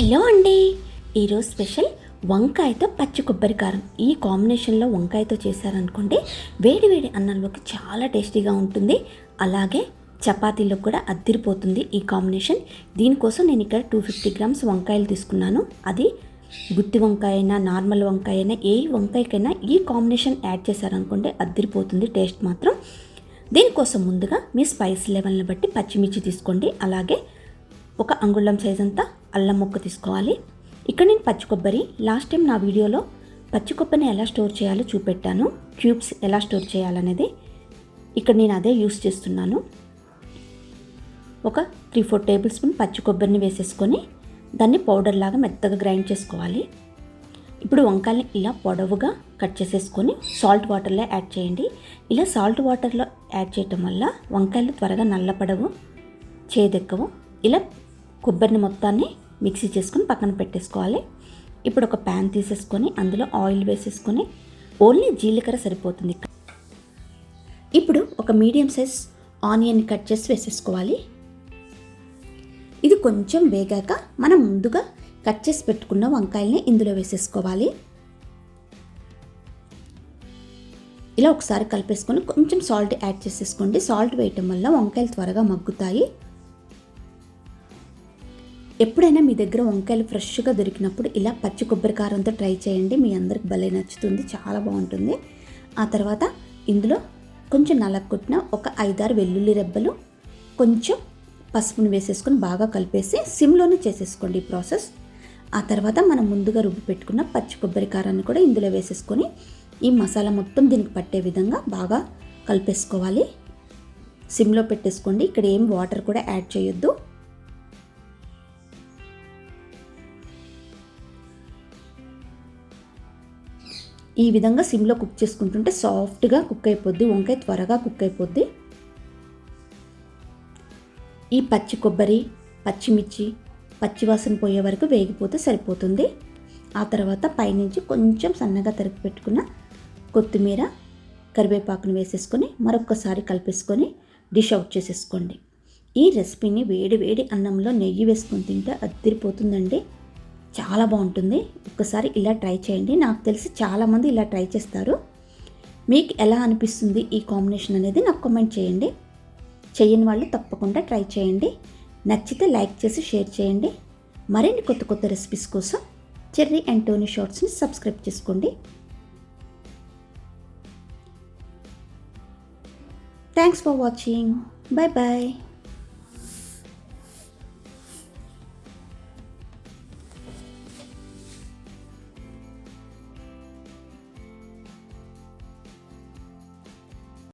Hello అండి. ఈరోజు special వంకాయతో పచ్చి కొబ్బరి కారం. ఈ కాంబినేషన్లో వంకాయతో చేశారనుకోండి వేడి వేడి అన్నంలోకి చాలా టేస్టీగా ఉంటుంది. అలాగే చపాతీలో కూడా అద్దిరిపోతుంది ఈ కాంబినేషన్. దీనికోసం నేను ఇక్కడ టూ ఫిఫ్టీ గ్రామ్స్ వంకాయలు తీసుకున్నాను. అది గుత్తి వంకాయ అయినా నార్మల్ వంకాయ అయినా ఏ వంకాయకైనా ఈ కాంబినేషన్ యాడ్ చేశారనుకోండి అద్దిరిపోతుంది టేస్ట్ మాత్రం. దీనికోసం ముందుగా మీ స్పైస్ లెవెల్ని బట్టి పచ్చిమిర్చి తీసుకోండి. అలాగే ఒక అంగుళం సైజ్ అంతా అల్లం ముక్క తీసుకోవాలి. ఇక్కడ నేను పచ్చి కొబ్బరి లాస్ట్ టైం నా వీడియోలో పచ్చి కొబ్బరిని ఎలా స్టోర్ చేయాలో చూపెట్టాను. క్యూబ్స్ ఎలా స్టోర్ చేయాలనేది ఇక్కడ నేను అదే యూస్ చేస్తున్నాను. ఒక త్రీ ఫోర్ టేబుల్ స్పూన్ పచ్చి కొబ్బరిని వేసేసుకొని దాన్ని పౌడర్ లాగా మెత్తగా గ్రైండ్ చేసుకోవాలి. ఇప్పుడు వంకాయని ఇలా పొడవుగా కట్ చేసేసుకొని సాల్ట్ వాటర్లో యాడ్ చేయండి. ఇలా సాల్ట్ వాటర్లో యాడ్ చేయటం వల్ల వంకాయలు త్వరగా నల్లపడవు చేదెక్కవు. ఇలా కొబ్బరిని మొత్తాన్ని మిక్సీ చేసుకొని పక్కన పెట్టేసుకోవాలి. ఇప్పుడు ఒక ప్యాన్ తీసేసుకొని అందులో ఆయిల్ వేసేసుకొని ఓన్లీ జీలకర్ర సరిపోతుంది. ఇప్పుడు ఒక మీడియం సైజ్ ఆనియన్ కట్ చేసి వేసేసుకోవాలి. ఇది కొంచెం వేగాక మనం ముందుగా కట్ చేసి పెట్టుకున్న వంకాయల్ని ఇందులో వేసేసుకోవాలి. ఇలా ఒకసారి కలిపేసుకొని కొంచెం సాల్ట్ యాడ్ చేసేసుకోండి. సాల్ట్ వేయటం వల్ల వంకాయలు త్వరగా మగ్గుతాయి. ఎప్పుడైనా మీ దగ్గర వంకాయలు ఫ్రెష్గా దొరికినప్పుడు ఇలా పచ్చి కొబ్బరి కారంతో ట్రై చేయండి. మీ అందరికి భలే నచ్చుతుంది చాలా బాగుంటుంది. ఆ తర్వాత ఇందులో కొంచెం నలగొట్టిన ఒక ఐదారు వెల్లుల్లి రెబ్బలు కొంచెం పసుపును వేసేసుకొని బాగా కలిపేసి సిమ్లోనే చేసేసుకోండి ఈ ప్రాసెస్. ఆ తర్వాత మనం ముందుగా రుబ్బి పెట్టుకున్న పచ్చి కొబ్బరి కారాన్ని కూడా ఇందులో వేసేసుకొని ఈ మసాలా మొత్తం దీనికి పట్టే విధంగా బాగా కలిపేసుకోవాలి. సిమ్లో పెట్టేసుకోండి. ఇక్కడ ఏం వాటర్ కూడా యాడ్ చేయొద్దు. ఈ విధంగా సిమ్లో కుక్ చేసుకుంటుంటే సాఫ్ట్గా కుక్ అయిపోద్ది వంకాయ త్వరగా కుక్ అయిపోద్ది. ఈ పచ్చి కొబ్బరి పచ్చిమిర్చి పచ్చివాసన పోయే వరకు వేగిపోతే సరిపోతుంది. ఆ తర్వాత పైనుంచి కొంచెం సన్నగా తరిగి పెట్టుకున్న కొత్తిమీర కరివేపాకును వేసేసుకొని మరొకసారి కలిపేసుకొని డిష్ అవుట్ చేసేసుకోండి. ఈ రెసిపీని వేడి వేడి అన్నంలో నెయ్యి వేసుకొని తింటే అద్దరిపోతుందండి చాలా బాగుంటుంది. ఒక్కసారి ఇలా ట్రై చేయండి. నాకు తెలిసి చాలామంది ఇలా ట్రై చేస్తారు. మీకు ఎలా అనిపిస్తుంది ఈ కాంబినేషన్ అనేది నాకు కామెంట్ చేయండి. చేయని వాళ్ళు తప్పకుండా ట్రై చేయండి. నచ్చితే లైక్ చేసి షేర్ చేయండి. మరిన్ని కొత్త కొత్త రెసిపీస్ కోసం చెర్రీ అండ్ టోనీ షార్ట్స్ని సబ్స్క్రైబ్ చేసుకోండి. Thanks for watching bye bye